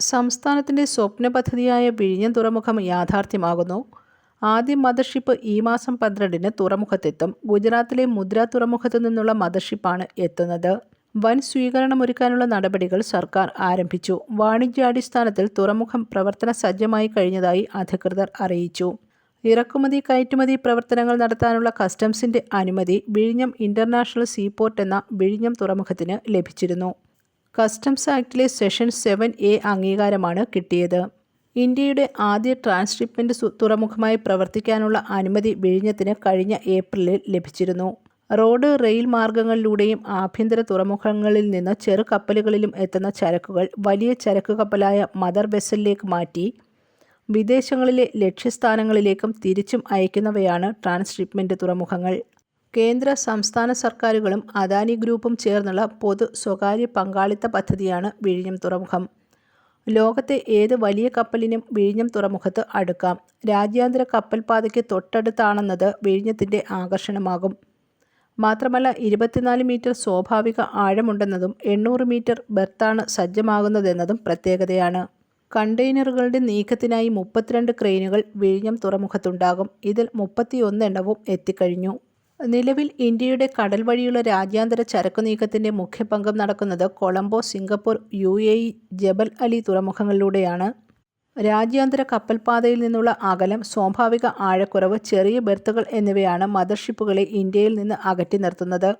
സംസ്ഥാനത്തിന്റെ സ്വപ്ന പദ്ധതിയായ വിഴിഞ്ഞം തുറമുഖം യാഥാർത്ഥ്യമാകുന്നു. ആദ്യ മദർഷിപ്പ് ഈ മാസം പന്ത്രണ്ടിന് തുറമുഖത്തെത്തും. ഗുജറാത്തിലെ മുദ്ര തുറമുഖത്തു നിന്നുള്ള മദർഷിപ്പാണ് എത്തുന്നത്. വൻ സ്വീകരണമൊരുക്കാനുള്ള നടപടികൾ സർക്കാർ ആരംഭിച്ചു. വാണിജ്യാടിസ്ഥാനത്തിൽ തുറമുഖം പ്രവർത്തന സജ്ജമായി കഴിഞ്ഞതായി അധികൃതർ അറിയിച്ചു. ഇറക്കുമതി കയറ്റുമതി പ്രവർത്തനങ്ങൾ നടത്താനുള്ള കസ്റ്റംസിന്റെ അനുമതി വിഴിഞ്ഞം ഇന്റർനാഷണൽ സീപോർട്ട് എന്ന വിഴിഞ്ഞം തുറമുഖത്തിന് ലഭിച്ചിരുന്നു. കസ്റ്റംസ് ആക്ടിലെ സെഷൻ സെവൻ എ അംഗീകാരമാണ് കിട്ടിയത്. ഇന്ത്യയുടെ ആദ്യ ട്രാൻസ്ഷിപ്മെന്റ് തുറമുഖമായി പ്രവർത്തിക്കാനുള്ള അനുമതി വിഴിഞ്ഞത്തിന് കഴിഞ്ഞ ഏപ്രിലിൽ ലഭിച്ചിരുന്നു. റോഡ് റെയിൽ മാർഗങ്ങളിലൂടെയും ആഭ്യന്തര തുറമുഖങ്ങളിൽ നിന്ന് ചെറു കപ്പലുകളിലും എത്തുന്ന ചരക്കുകൾ വലിയ ചരക്ക് കപ്പലായ മദർ വെസലിലേക്ക് മാറ്റി വിദേശങ്ങളിലെ ലക്ഷ്യസ്ഥാനങ്ങളിലേക്കും തിരിച്ചും അയക്കുന്നവയാണ് ട്രാൻസ്ഷിപ്മെന്റ് തുറമുഖങ്ങൾ. കേന്ദ്ര സംസ്ഥാന സർക്കാരുകളും അദാനി ഗ്രൂപ്പും ചേർന്നുള്ള പൊതു സ്വകാര്യ പങ്കാളിത്ത പദ്ധതിയാണ് വിഴിഞ്ഞം തുറമുഖം. ലോകത്തെ ഏത് വലിയ കപ്പലിനും വിഴിഞ്ഞം തുറമുഖത്ത് അടുക്കാം. രാജ്യാന്തര കപ്പൽപാതയ്ക്ക് തൊട്ടടുത്താണെന്നത് വിഴിഞ്ഞത്തിന്റെ ആകർഷണമാകും. മാത്രമല്ല ഇരുപത്തിനാല് മീറ്റർ സ്വാഭാവിക ആഴമുണ്ടെന്നതും എണ്ണൂറ് മീറ്റർ ബെർത്താണ് സജ്ജമാകുന്നതെന്നതും പ്രത്യേകതയാണ്. കണ്ടെയ്നറുകളുടെ നീക്കത്തിനായി മുപ്പത്തിരണ്ട് ക്രെയിനുകൾ വിഴിഞ്ഞം തുറമുഖത്തുണ്ടാകും. ഇതിൽ മുപ്പത്തിയൊന്നെണ്ണവും എത്തിക്കഴിഞ്ഞു. നിലവിൽ ഇന്ത്യയുടെ കടൽ വഴിയുള്ള രാജ്യാന്തര ചരക്കു നീക്കത്തിന്റെ മുഖ്യ പങ്കം നടക്കുന്നത് Colombo Singapore U A E Jebel Ali തുറമുഖങ്ങളിലൂടെയാണ്. രാജ്യാന്തര കപ്പൽപാതയിൽ നിന്നുള്ള അകലം സ്വാഭാവിക ആഴക്കുറവ് ചെറിയ ബെർത്തുകൾ എന്നിവയാണ് മദർഷിപ്പുകളെ ഇന്ത്യയിൽ നിന്ന് അകറ്റി നിർത്തുന്നത്.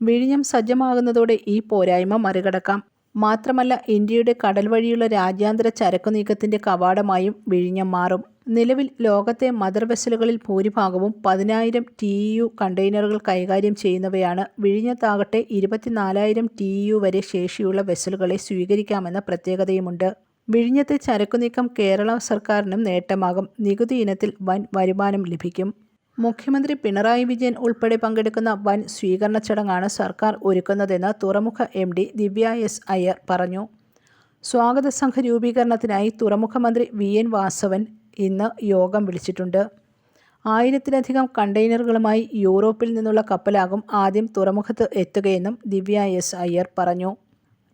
വിഴിഞ്ഞം സജ്ജമാകുന്നതോടെ ഈ പോരായ്മ മറികടക്കാം. മാത്രമല്ല ഇന്ത്യയുടെ കടൽ വഴിയുള്ള രാജ്യാന്തര ചരക്കു നീക്കത്തിന്റെ കവാടമായും വിഴിഞ്ഞം മാറും. നിലവിൽ ലോകത്തെ മദർ വെസലുകളിൽ ഭൂരിഭാഗവും പതിനായിരം ടി യു കണ്ടെയ്നറുകൾ കൈകാര്യം ചെയ്യുന്നവയാണ്. വിഴിഞ്ഞത്താകട്ടെ ഇരുപത്തിനാലായിരം ടി യു വരെ ശേഷിയുള്ള വെസലുകളെ സ്വീകരിക്കാമെന്ന പ്രത്യേകതയുമുണ്ട്. വിഴിഞ്ഞത്തെ ചരക്കുനീക്കം കേരള സർക്കാരിനും നേട്ടമാകും. നികുതി ഇനത്തിൽ വൻ വരുമാനം ലഭിക്കും. മുഖ്യമന്ത്രി പിണറായി വിജയൻ ഉൾപ്പെടെ പങ്കെടുക്കുന്ന വൻ സ്വീകരണ ചടങ്ങാണ് സർക്കാർ ഒരുക്കുന്നതെന്ന് തുറമുഖ M D Divya S Iyer പറഞ്ഞു. സ്വാഗത സംഘ രൂപീകരണത്തിനായി തുറമുഖ മന്ത്രി വി എൻ വാസവൻ ഇന്ന് യോഗം വിളിച്ചിട്ടുണ്ട്. ആയിരത്തിലധികം കണ്ടെയ്നറുകളുമായി യൂറോപ്പിൽ നിന്നുള്ള കപ്പലാകും ആദ്യം തുറമുഖത്ത് എത്തുകയെന്നും ദിവ്യ എസ് അയ്യർ പറഞ്ഞു.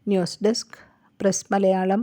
News desk press Malayalam.